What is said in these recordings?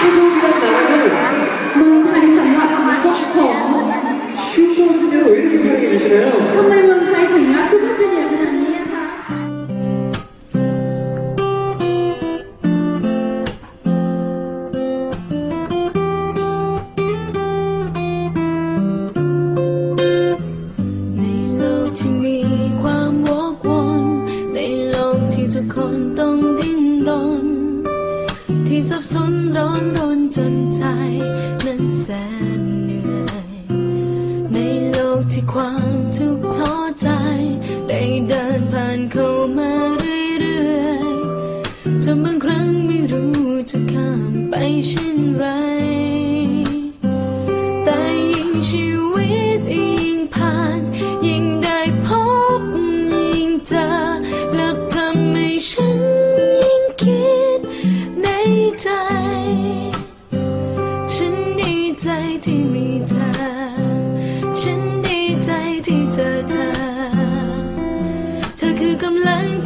태국이란 나라를 문 다이 삼각 맞고 싶어. 슈퍼주니어를 왜 이렇게 사랑해 주시나요? สับสนร้อนรนจนใจนั้นแสนเหนื่อย ในโลกที่ความทุกข์ท้อใจ ได้เดินผ่านเข้ามาเรื่อยๆจนบางครั้งไม่รู้จะข้ามไปเช่นไร แต่ยิ่งชีว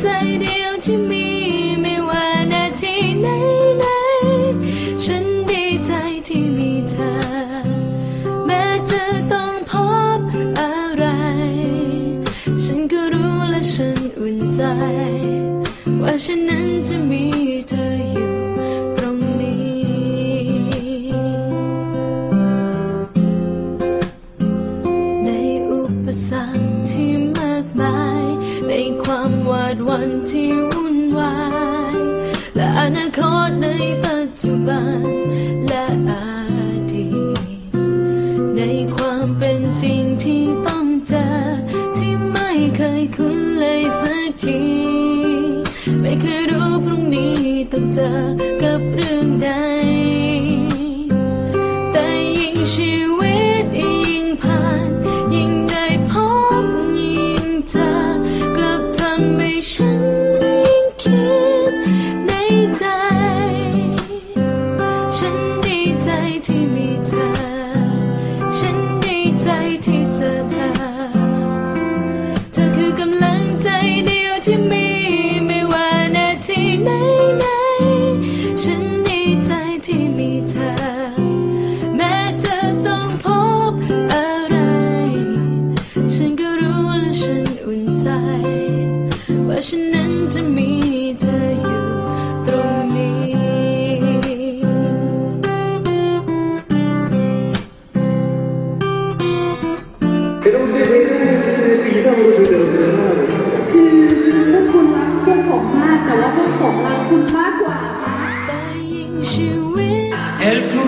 ใจเดียวที่มีไม่ว่านาทีไหนไหนๆฉันดีใจที่มีเธอ แม้จะต้องพบอะไร ฉันก็รู้และฉันอุ่นใจ ว่าฉันนั้นจะมีเธอ ดวันที่วุ่นวาย และอนาคตในปัจจุบัน และอดีตในความเป็นจริงที่ต้องเจอที่ไม่เคยคุ้นเลยสักที ไม่เคยรู้พรุ่งนี้ต้องเจอกับเรื่องใด ดีใจที่มีเธอ ฉันดีใจที่เจอเธอ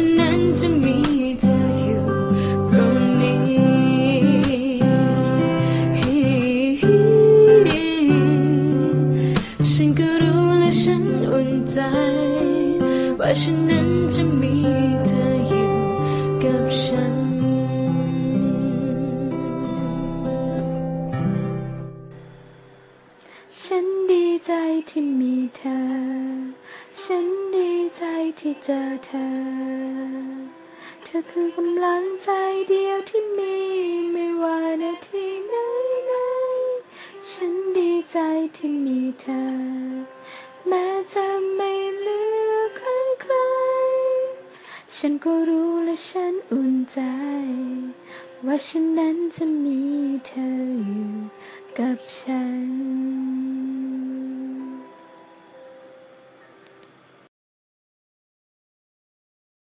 ฉันนั้นจะมีเธออยู่ตรงนี้ฉันก็รู้และฉันอุ่นใจ ว่าฉันนั้นจะมีเธออยู่กับฉัน ฉันดีใจที่มีเธอ ฉันดีใจที่เจอเธอ เธอคือกำลังใจเดียวที่มีไม่ว่านาทีไหนไหนๆฉันดีใจที่มีเธอ แม้จะไม่เหลือใครใครๆฉันก็รู้และฉันอุ่นใจ ว่าฉันนั้นจะมีเธออยู่กับฉัน